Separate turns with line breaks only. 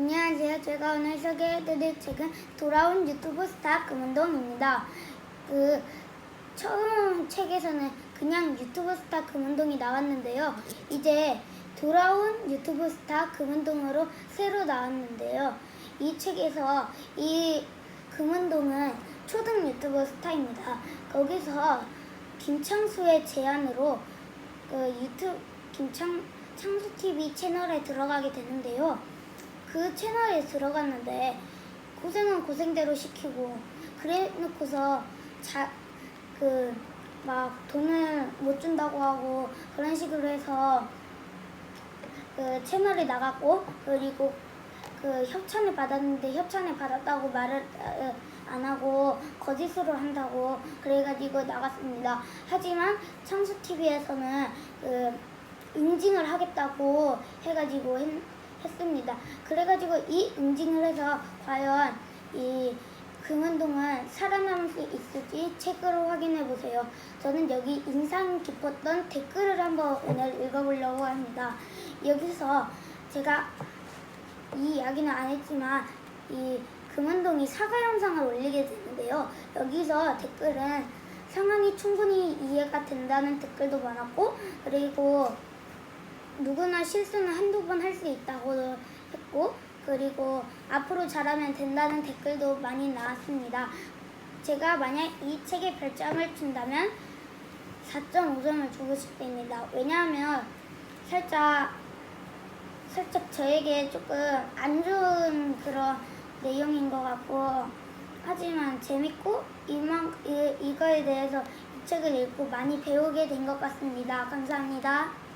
안녕하세요. 제가 오늘 소개해드릴 책은 돌아온 유튜브 스타 금운동입니다. 그 처음 책에서는 그냥 유튜브 스타 금운동이 나왔는데요. 이제 돌아온 유튜브 스타 금운동으로 새로 나왔는데요. 이 책에서 이 금운동은 초등 유튜브 스타입니다. 거기서 김창수의 제안으로 그 유튜브 김창 창수 TV 채널에 들어가게 되는데요. 그 채널에 들어갔는데 고생은 고생대로 시키고 그래 놓고서 자 그 막 돈을 못 준다고 하고 그런 식으로 해서 그 채널에 나갔고 그리고 그 협찬을 받았는데 협찬을 받았다고 말을 어, 안 하고 거짓으로 한다고 그래가지고 나갔습니다. 하지만 창수 TV에서는 그 응징을 하겠다고 해가지고 했, 했습니다. 그래가지고 이 응징을 해서 과연 이 금운동은 살아남을 수 있을지 책으로 확인해 보세요. 저는 여기 인상 깊었던 댓글을 한번 오늘 읽어보려고 합니다. 여기서 제가 이 이야기는 안 했지만 이 금운동이 사과 영상을 올리게 되는데요. 여기서 댓글은 상황이 충분히 이해가 된다는 댓글도 많았고 그리고 누구나 실수는 한두 번 할 수 있다고 했고 그리고 앞으로 잘하면 된다는 댓글도 많이 나왔습니다. 제가 만약 이 책에 별점을 준다면 4.5점을 주고 싶습니다. 왜냐하면 살짝 살짝 저에게 조금 안 좋은 그런 내용인 것 같고 하지만 재밌고 이만 이, 이거에 대해서 이 책을 읽고 많이 배우게 된 것 같습니다. 감사합니다.